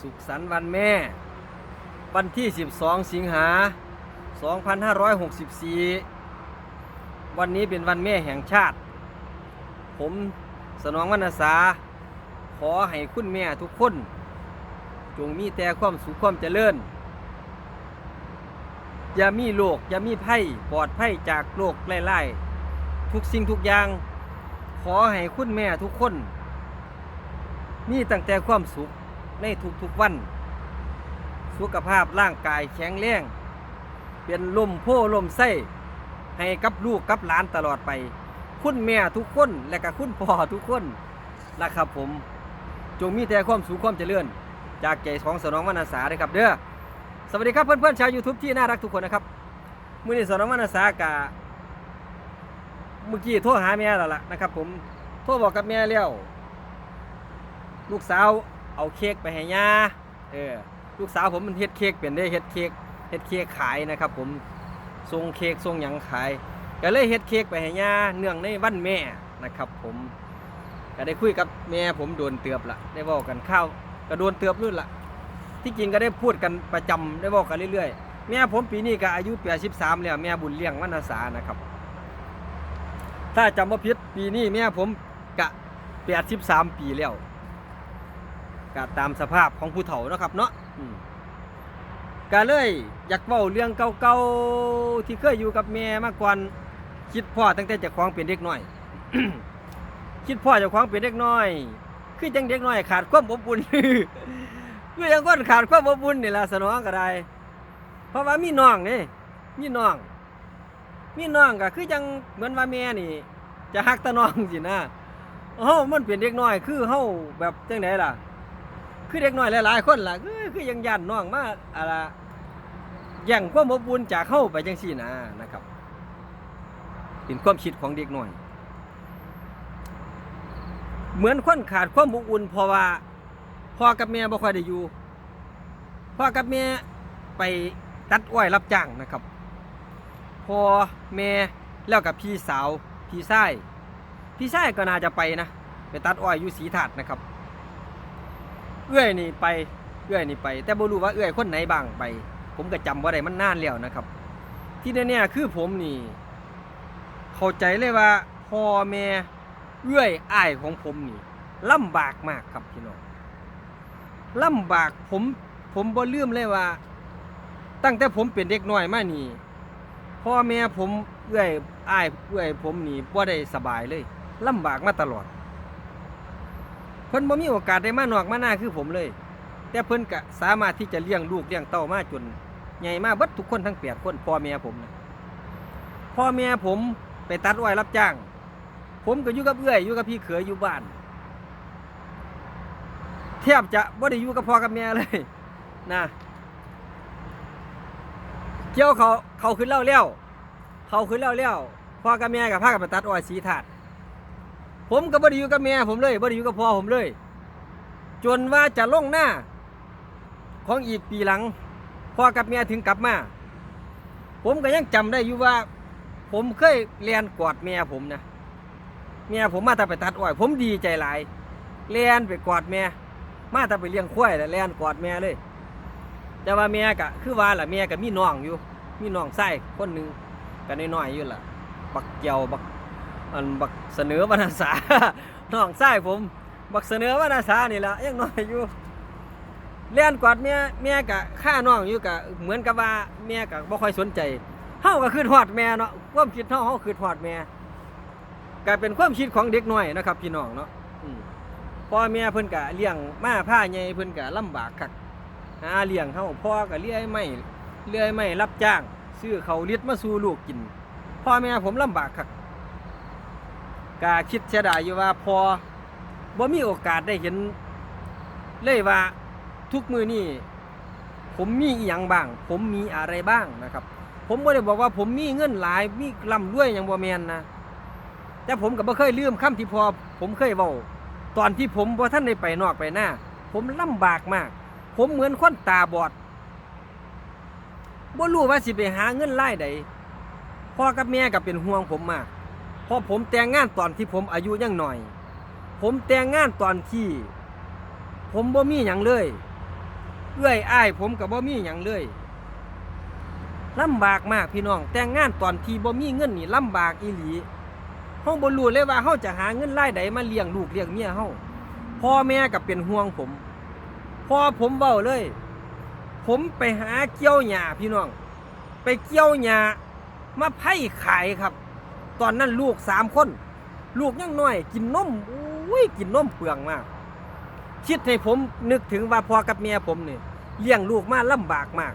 สุขสันต์วันแม่ วันที่ 12 สิงหา 2564 วันนี้เป็นวันแม่แห่งชาติ ผมสนองวรรณสา ขอให้คุณแม่ทุกคน จงมีแต่ความสุขความเจริญอย่ามีโรคอย่ามีภัยปลอดภัยจากโรคไล่ๆทุกสิ่งทุกอย่าง ขอให้คุณแม่ทุกคน มีตั้งแต่ความสุข ในทุกๆวัน สุขภาพร่างกายแข็งแรงเป็นลมโพลมไส้ให้กับลูกกับหลานตลอดไป คุณแม่ทุกคนและก็คุณพ่อทุกคนนะครับผม จงมีแต่ความสุขความเจริญ จากใจของสนองวรรณสาเลยครับเด้อสวัสดีครับเพื่อนๆชาว YouTube ที่น่ารักทุกคนนะครับมือนี้สนองวรรณสากะเมื่อกี้โทรหาแม่แล้วล่ะนะครับ ผมโทรบอกกับแม่แล้วลูกสาว เอาเค้กไปให้ย่าเออลูกสาวผมมันเฮ็ดเค้กเป็นได้เฮ็ดเค้กเฮ็ดเค้กขายนะครับ ผมส่งเค้กส่งหยังขายก็เลยเฮ็ดเค้กไปให้ย่าเนื่องในวันแม่นะครับ ผมก็ได้คุยกับแม่ผมโดนเตือบละได้บอกกันข้าวก็โดนเตือบนู่นละที่จริงก็ได้พูดกันประจำได้บอกกันเรื่อยๆ แม่ผมปีนี้ก็อายุ83แล้วแม่บุญเลี้ยงวรรณสานะครับ ถ้าจำว่าพิษปีนี้แม่ผมกะ83 ปีแล้ว ก็ตามสภาพของผู้เฒ่าเนาะครับเนาะอืมก็เลยอยากเว้าเรื่องเก่าๆที่เคยอยู่กับแม่มาก่อนคิดพ่อตั้งแต่เจะคล้าของเป็นเด็กน้อย คิดพ่อเจะคล้าของเป็นเด็กน้อย คือจังเด็กน้อยขาดความอบอุ่นคือยังคนขาดความอบอุ่นนี่ล่ะสนองก็ได้ เพราะว่ามีน้องนี่มีน้อง มีน้องก็คือจังเหมือนว่าแม่นี่ จะฮักแตะน้องสินะเฮามันเป็นเด็กน้อย คือเฮาแบบจังไดล่ะ คือเด็กน้อยหลายๆคนล่ะคือคือยังย่านน้องมาอะไรแย่างความอบอุ่นจากเฮาไปจังซี่นะนะครับเป็นความคิดของเด็กน้อย เหมือนคนขาดความอบอุ่นเพราะว่าพ่อกับแม่บ่ค่อยได้อยู่พ่อกับแม่ไปตัดอ้อยรับจ้างนะครับพ่อแม่แล้วกับพี่สาว พี่ชายพี่ชายก็น่าจะไปนะ ไปตัดอ้อยอยู่สีถาดนะครับ เอื้อยนี่ไป เอื้อยนี่ไป แต่บ่รู้ว่าเอื้อยคนไหนบ้างไป ผมก็จำว่าได้มันนานแล้วนะครับ ที่แน่ๆคือผมนี่ เข้าใจเลยว่าพ่อแม่เอื้อยอ้ายของผมนี่ลำบากมากครับพี่น้องลำบากผมผมบ่ลืมเลยว่า ตั้งแต่ผมเป็นเด็กน้อยมานี่พ่อแม่ผมเอื้อยอ้ายเอื้อยผมนี่บ่ได้สบายเลยลำบากมาตลอด เพิ่นบ่มีโอกาสได้มานอกมาหน้าคือผมเลย แต่เพิ่นก็สามารถที่จะเลี้ยงลูกเลี้ยงเต้ามาจนใหญ่มาเบิดทุกคนทั้งแปดคนพ่อแม่ผมนะพ่อแม่ผมไปตัดอ้อยรับจ้าง ผมก็อยู่กับเอื้อยอยู่กับพี่เขยอยู่บ้านแทบจะบ่ได้อยู่กับพ่อกับแม่เลยนะเกี่ยวเขาเขาขึ้นเล่าเลี้ยวเขาขึ้นเล่าเลี้ยวพ่อกับแม่กับพากันไปตัดอ้อยสีถาด ผมก็บ่ได้อยู่กับแม่ผมเลยบ่ได้อยู่กับพ่อผมเลย จนว่าจะลงหน้า ของอีกปีหลังพ่อกับแม่ถึงกลับมา ผมก็ยังจำได้อยู่ว่า ผมเคยเรียนกอดแม่ผมนะแม่ผมมาแต่ไปตัดอ้อย ผมดีใจหลายเรียนไปกอดแม่มาแต่ไปเลี้ยงควายแล้วแล่นกอดแม่เลย แต่ว่าแม่ก็คือว่าล่ะแม่ก็มีน้องอยู่ มีน้องไส้คนหนึ่งก็น้อยๆอยู่ล่ะ บักเจียวบัก อันบักเสนอวรรณสาน้องไส้ผม บักเสนอวรรณสานี่ละยังน้อยอยู่เลี้ยนกอดแม่แม่ก็ฆ่าน้องอยู่ก็เหมือนกับว่าแม่ก็บ่ค่อยสนใจเฮาก็คือทอดแม่เนาะความคิดเฮาเฮาคือทอดแม่ก็เป็นความคิดของเด็กน้อยนะครับพี่น้องเนาะพ่อแม่เพิ่นก็เลี้ยงมาผ้าใหญ่เพิ่นก็ลำบากคักหาเลี้ยงเฮาพ่อก็เลี้ยไม่เลี้ยไม่รับจ้าง ซื้อเขาเลียดมาสู่ลูกกิน พ่อแม่ผมลำบากคัก ก็คิดเสียดายอยู่ว่าพอบ่มีโอกาสได้เห็น เลยว่าทุกมือนี่ผมมีอีหยังบ้าง ผมมีอะไรบ้างนะครับ ผมบ่ได้บอกว่าผมมีเงินหลายมีร่ำรวยอย่างบ่แมนนะแต่ผมก็บ่เคยลืมคำที่พอผมเคยเว้าตอนที่ผมบ่ท่านได้ไปนอกไปหน้า ผมลำบากมาก ผมเหมือนคนตาบอดบ่รู้ว่าสิไปหาเงินไล่ใดพ่อกับแม่ก็เป็นห่วงผมมาก เพราะผมแต่งงานตอนที่ผมอายุยังหน่อย ผมแต่งงานตอนที่ ผมบ่มีหยังเลยเอื้อยอ้ายผมกับบ่มีหยังเลยลำบากมากพี่น้อง แต่งงานตอนที่บ่มีเงินนี่ลำบากอีหลีเฮาบ่รู้เลยว่าเฮาจะหาเงินรายใดมาเลี้ยงลูกเลี้ยงเมียเฮาพ่อแม่ก็เป็นห่วงผมพ่อผมเว้าเลย ผมไปหาเกี่ยวหญ้าพี่น้อง ไปเกี่ยวหญ้ามาไผ่ขายครับ ตอนนั้นลูกสามคน ลูกยังน้อย กินนมอุ้ยกินนมเปลืองมาก คิดให้ผมนึกถึงว่าพ่อกับเมียผมนี่เลี้ยงลูกมาลำบากมาก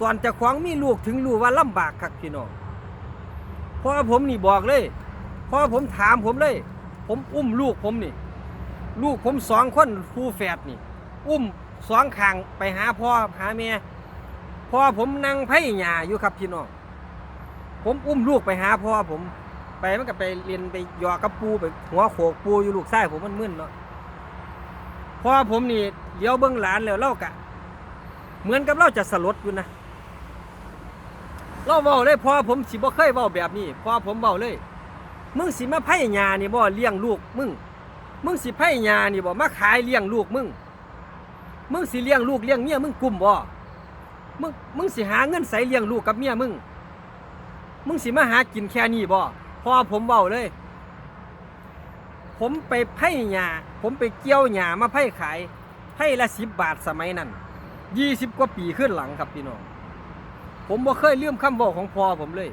ตอนจะขวางมีลูกถึงรู้ว่าลำบากครับพี่น้องพ่อผมนี่บอกเลยพ่อผมถามผมเลย ผมอุ้มลูกผมนี่ ลูกผมสองคนคู่แฝดนี่ อุ้มสองขางไปหาพ่อหาแม่พ่อผมนั่งไผ่หญ้าอยู่ครับพี่น้อง ผมอุ้มลูกไปหาพ่อผม ไปมันก็ไปเรียนไปหยอกกับปูไปหัวโขกปูอยู่ลูกไส้ผมมันมึนเนาะพ่อผมนี่เลี้ยวเบิ้องหลานแล้วเล่ากะ เหมือนกับเราจะสลดอยู่นะเราเบาเลยพ่อผมสิบ่เคยเบาแบบนี้พ่อผมเบาเลย มึงสิมาไผ่ยานี่บ่เลี้ยงลูกมึงมึงสิไผ่ยานี่บ่มาขายเลี้ยงลูกมึงมึงสิเลี้ยงลูกเลี้ยงเมียมึงกลุ่มบ่มึงมึงสิหาเงินใส่เลี้ยงลูกกับเมียมึง มึงสิมาหากินแค่นี้บ่พอผมเบาเลย ผมไปไผ่หญ้าผมไปเกี่ยวหญ้ามาไผ่ขายไผ่ละสิบบาทสมัยนั้นยี่สิบกว่าปีขึ้นหลังครับพี่น้อง ผมบ่เคยลืมคำบอกของพ่อผมเลย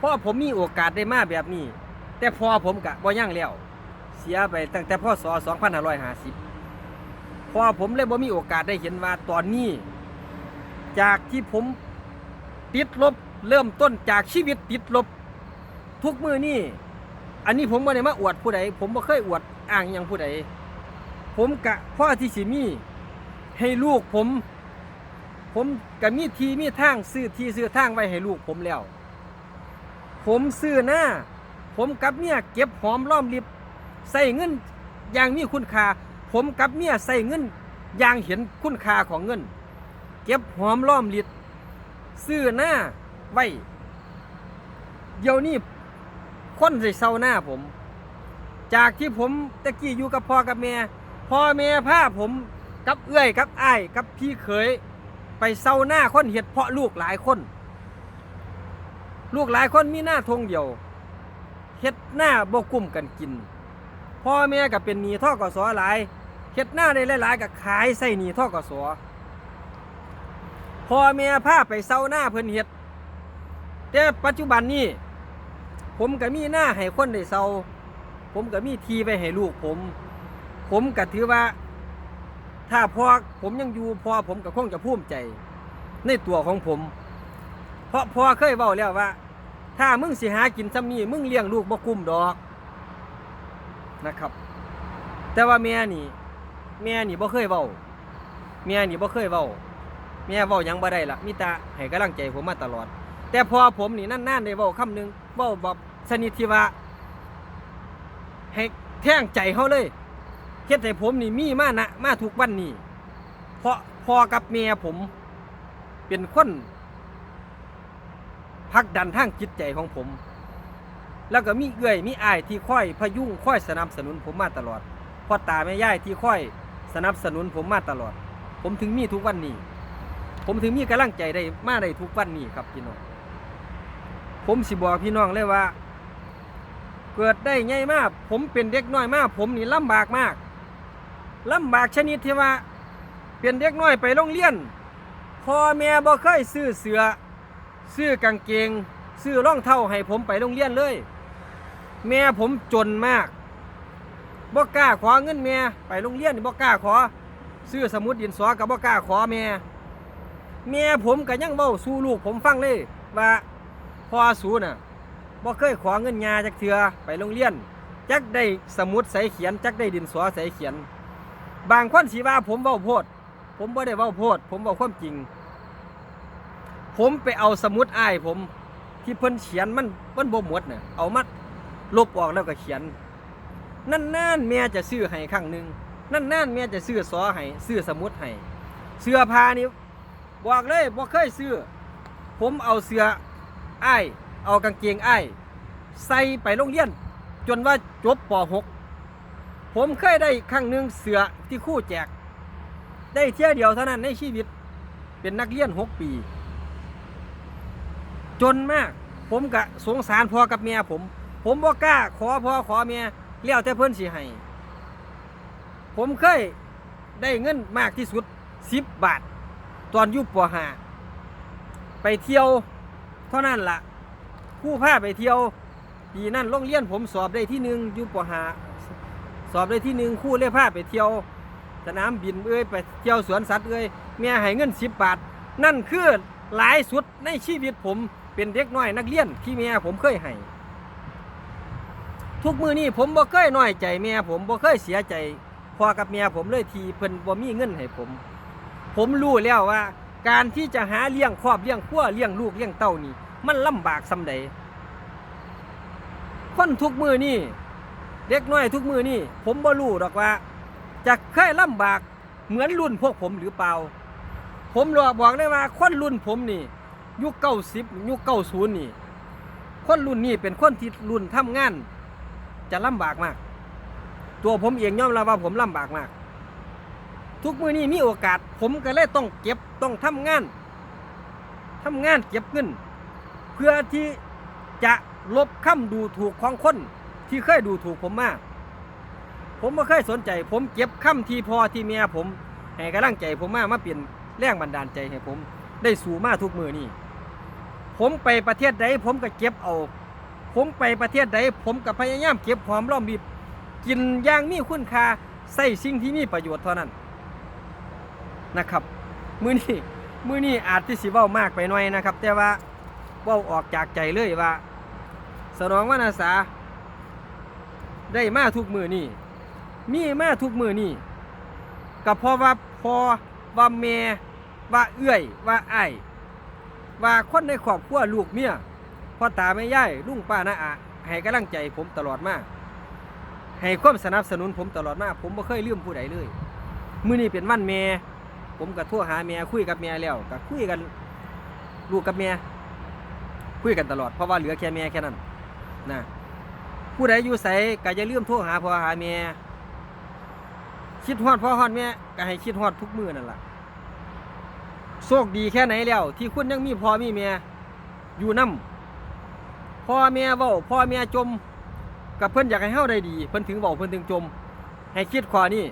พ่อผมมีโอกาสได้มาแบบนี้ แต่พ่อผมกะบ่ยั่งแล้ว เสียไปตั้งแต่พศ2550พ่อผมเลยบ่มีโอกาสได้เห็นว่าตอนนี้ จากที่ผมติดลบ เริ่มต้นจากชีวิตติดลบ ทุกมือนี่ อันนี้ผมบ่ได้มาอวดผู้ใด ผมบ่เคยอวดอ้างหยังผู้ใด ผมกะพ่อที่สิมี ให้ลูกผม ผมกะมีทีมีทางซื้อทีซื้อทางไว้ให้ลูกผมแล้ว ผมซื้อหน้า ผมกับเมียเก็บหอมรอมริบใส่เงินอย่างมีคุณค่า ผมกับเมียใส่เงินอย่างเห็นคุณค่าของเงิน เก็บหอมรอมริบซื้อหน้า ไว้ เดี๋ยวนี้คนใส่เศร้าหน้าผม จากที่ผมตะกี้อยู่กับพ่อกับแม่พ่อแม่พาผมกับเอื้อยกับอ้ายกับพี่เขยไปเศร้าหน้าคนเห็ดเพาะลูกหลายคน ลูกหลายคนมีหน้าทงเดียวเฮ็ดหน้าบกกุ้มกันกินพ่อแม่ก็เป็นหนีท่อกสอหลายเฮ็ดหน้าได้หลายๆก็ขายใส่หนีท่อกสอพ่อแม่พาไปเศร้าหน้าเพิ่นเฮ็ด แต่ปัจจุบันนี้ผมก็มีหน้าให้คนได้เศร้าผมก็มีทีไปให้ลูกผม ผมก็ถือว่า ถ้าพ่อผมยังอยู่พ่อผมก็คงจะภูมิใจ ในตัวของผม เพราะพ่อเคยเว้าแล้วว่า ถ้ามึงสิหากินซ้ำนี้มึงเลี้ยงลูกบ่กุ้มดอกนะครับ แต่ว่าแม่นี่แม่นี่บ่เคยเว้าแม่นี่บ่เคยเว้าแม่เว้ายังบ่ได้ละมีแต่ให้กำลังใจผมมาตลอด แต่พอผมนี่นั่นๆได้เว้าคำหนึ่งเว้าแบบสนิทที่ว่าให้แท่งใจเขาเลยเฮ็ดให้ผมนี่มีมานะมาทุกวันนี้เพราะพอกับแม่ผมเป็นคนพักดันทางจิตใจของผม แล้วก็มีเอื้อยมีอายที่ค่อยพยุงค่อยสนับสนุนผมมาตลอดพ่อตาแม่ย่ายที่ค่อยสนับสนุนผมมาตลอด ผมถึงมีทุกวันนี้ ผมถึงมีกำลังใจได้มาได้ทุกวันนี้ครับพี่น้อง ผมสิบอกพี่น้องเลยว่า เกิดได้ไงมาก ผมเป็นเด็กน้อยมาก ผมนี่ลำบากมากลำบากชนิดที่ว่าเป็นเด็กน้อยไปโรงเรียนพ่อแม่บ่เคยซื้อเสือซื้อกางเกง ซื้อรองเท้าให้ผมไปโรงเรียนเลย แม่ผมจนมากบ่กล้าขอเงินแม่ไปโรงเรียนนี่บ่กล้าขอ ซื้อสมุดดินสอกับบ่กล้าขอแม่แม่ผมก็ยังเบ้าสู่ลูกผมฟังเลยว่า พ่อสูน่ะบ่เคยขอเงินยาจากเถือไปโรงเรียน จักได้สมุดใส่เขียน จักได้ดินสอใส่เขียน บางคนสิว่าผมเว้าโพด ผมบ่ได้เว้าโพด ผมเว้าความจริง ผมไปเอาสมุดอ้ายผมที่เพิ่นเขียนมันมันบ่หมดน่ะเอามาลบออกแล้วก็เขียน นั่นนั่นๆแม่จะซื้อให้ครั้งหนึ่งนั่นนั่นๆแม่จะซื้อสอให้ซื้อสมุดให้เสื้อผ้านี่บอกเลยบ่เคยซื้อ ผมเอาเสื้อ อ้ายเอากางเกงอ้ายใส่ไปโรงเรียน จนว่าจบป .6 ผมเคยได้ครั้งหนึ่งเสือที่คู่แจก ได้เที่ยวเดียวเท่านั้นในชีวิต เป็นนักเรียนหกปี จนมาก ผมกะสงสารพ่อกับเมียผม ผมบ่กล้าขอพ่อขอเมียเลี้ยวแต่เพิ่อนสิให้ผมเคยได้เงินมากที่สุดสิบาท ตอนอยุบปหาไปเที่ยว เท่านั้นละ่ะผู้พาไปเที่ยวปีนั้นโรงเรียนผมสอบได้ที่หนึ่งอยุบปหาสอบได้ที่หนึ่งคู่เลยพาไปเที่ยวสนามบินเอ้ยไปเที่ยวสวนสัตว์เอ้ยเมียให้เงินสิบบาท นั่นคือหลายสุดในชีวิตผมเป็นเด็กน้อยนักเรียนที่เมียผมเคยให้ทุกมือนี้ผมบ่เคยน้อยใจเมียผมบ่เคยเสียใจพอกับเมียผมเลยทีเพิ่นบ่มีเงินให้ผม ผมรู้แล้วว่า การที่จะหาเลี้ยงครอบเลี้ยงครัวเลี้ยงลูกเลี้ยงเต้านี่ มันลำบากสำใดคนทุกมือนี่เด็กน้อยทุกมือนี่ ผมบ่รู้ดอกว่าจะเคยลำบากเหมือนรุ่นพวกผมหรือเปล่า ผมรอบอกได้ว่าคนรุ่นผมนี่ยุคเก้าสิบยุคเก้าศูนย์นี่ คนรุ่นนี้เป็นคนที่รุ่นทำงาน จะลำบากมาก ตัวผมเองยอมรับว่าผมลำบากมาก ทุกมือนี้มีโอกาส ผมก็เลยต้องเก็บต้องทำงานทำงานเก็บเงิน เพื่อที่จะลบคำดูถูกของคนที่เคยดูถูกผมมาก ผมไม่เคยสนใจ ผมเก็บคำที่พอที่เมียผมให้กำลังใจผมมากมาเปลี่ยนแรงบันดาลใจให้ผม ได้สู่มาทุกมือนี่ผมไปประเทศใดผมก็เก็บเอา ผมไปประเทศใดผมก็พยายามเก็บหอมรอมริบกินอย่างมีคุณค่าใส่สิ่งที่มีประโยชน์เท่านั้น นะครับมือนี้มือนี้อาจที่สิเว้ามากไปหน่อยนะครับ แต่ว่าเว้าออกจากใจเลยว่า สนองวรรณสาได้มาทุกมือนี่มีมาทุกมือนี่ก็เพราะว่าพอว่าแม่ว่าเอื้อยว่าไอ้ว่าคนในครอบครัวลูกเมียพ่อตาแม่ย่ายลุงป้าน้าอาให้กำลังใจผมตลอดมาให้ความสนับสนุนผมตลอดมาผมไม่เคยลืมผู้ใดเลย มือนี้เป็นวันแม่ ผมก็โทรหาแม่คุยกับแม่แล้วก็คุยกันลูกกับแม่คุยกันตลอดเพราะว่าเหลือแค่แม่แค่นั้นนะผู้ใดอยู่ไสก็อย่าลืมโทรหาพ่อหาแม่คิดฮอดพ่อฮอดแม่ก็ให้คิดฮอดทุกมือนั่นล่ะโชคดีแค่ไหนแล้ว ที่คุณยังมีพ่อมีแม่อยู่นํพ่อแม่เว้าพ่อแม่จมกับเพิ่นอยากให้เฮาได้ดี เพิ่นถึงเว้าเพิ่นถึงจม ให้คิดข้อนี้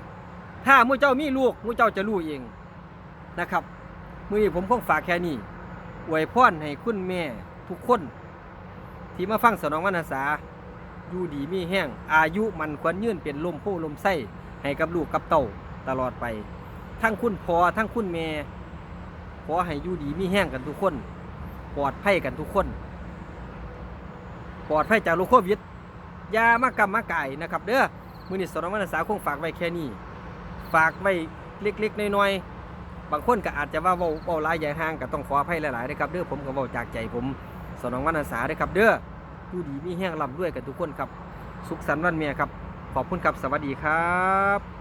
ถ้ามู่เจ้ามีลูกมู่เจ้าจะรู้เอง นะครับมื้อนี้ผมคงฝากแค่นี้อวยพรให้คุณแม่ทุกคน ที่มาฟังสนองวรรณสาอยู่ดีมีแห้ง อายุมันควรยืนเป็นลมโพลมไส้ให้กับลูกกับเต่าตลอดไป ทั้งคุณพอทั้งคุณแม่ขอให้อยู่ดีมีแห้งกันทุกคน ปลอดภัยกันทุกคน ปลอดภัยจากโรคโควิดยามากรรมมากายนะครับ เด้อมือนี้สนองวรรณสาคงฝากไว้แค่นี้ ฝากไว้เล็กๆน้อยๆ บางคนก็อาจจะว่าเว้าเว้าหลายใหญ่ห่างก็ต้องขออภัยหลายๆนะครับเด้อผมก็เว้าจากใจผมสนองวันอาสาด้วยครับเด้อผู้ดีมีแห้งลำด้วยกันทุกคนครับ สุขสันต์วันเมียครับ ขอบคุณครับ สวัสดีครับ